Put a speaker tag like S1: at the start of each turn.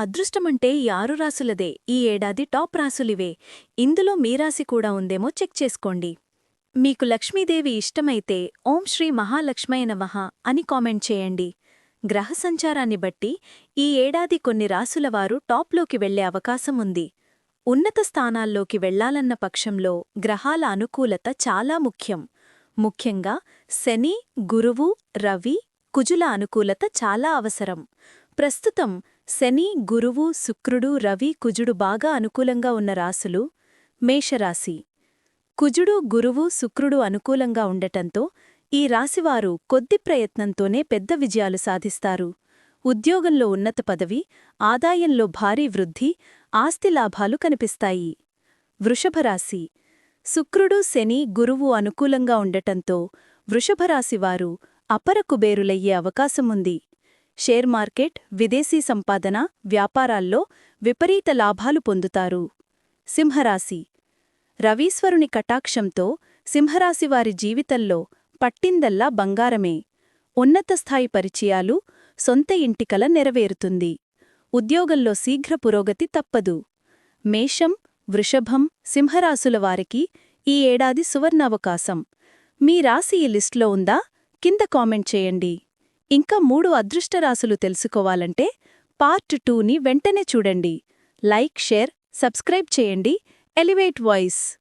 S1: అదృష్టమంటే ఈ ఆరు రాసులదే ఈ ఏడాది టాప్ రాసులివే. ఇందులో మీ రాశి కూడా ఉందేమో చెక్ చేసుకోండి. మీకు లక్ష్మీదేవి ఇష్టమైతే ఓం శ్రీ మహాలక్ష్మయ నమః అని కామెంట్ చేయండి. గ్రహ సంచారాన్ని బట్టి ఈ ఏడాది కొన్ని రాసులవారు టాప్లోకి వెళ్ళే అవకాశం ఉంది. ఉన్నత స్థానాల్లోకి వెళ్ళాలన్న పక్షంలో గ్రహాల అనుకూలత చాలా ముఖ్యం. ముఖ్యంగా శని గురువు రవి కుజుల అనుకూలత చాలా అవసరం. ప్రస్తుతం శని గురువు శుక్రుడు రవి కుజుడు బాగా అనుకూలంగా ఉన్న రాసులు మేషరాశి. కుజుడు గురువు శుక్రుడు అనుకూలంగా ఉండటంతో ఈ రాశివారు కొద్ది ప్రయత్నంతోనే పెద్ద విజయాలు సాధిస్తారు. ఉద్యోగంలో ఉన్నత పదవి ఆదాయంలో భారీ వృద్ధి ఆస్తి లాభాలు కనిపిస్తాయి. వృషభరాశి. శుక్రుడు శని గురువు అనుకూలంగా ఉండటంతో వృషభరాశివారు అపర కుబేరులయ్యే అవకాశముంది. షేర్ మార్కెట్ విదేశీ సంపాదన వ్యాపారాల్లో విపరీత లాభాలు పొందుతారు. సింహరాశి. రవీశ్వరుని కటాక్షంతో సింహరాశివారి జీవితంలో పట్టిందల్లా బంగారమే. ఉన్నతస్థాయి పరిచయాలు సొంత ఇంటికల నెరవేరుతుంది. ఉద్యోగంలో శీఘ్ర పురోగతి తప్పదు. మేషం వృషభం సింహరాశుల వారికి ఈ ఏడాది సువర్ణావకాశం. మీ రాశి ఈ లిస్ట్లో ఉందా? కింద కామెంట్ చేయండి. ఇంకా మూడు అదృష్టరాశులు తెలుసుకోవాలంటే పార్ట్ టూని వెంటనే చూడండి. లైక్ షేర్ సబ్స్క్రైబ్ చేయండి. Elevate voice.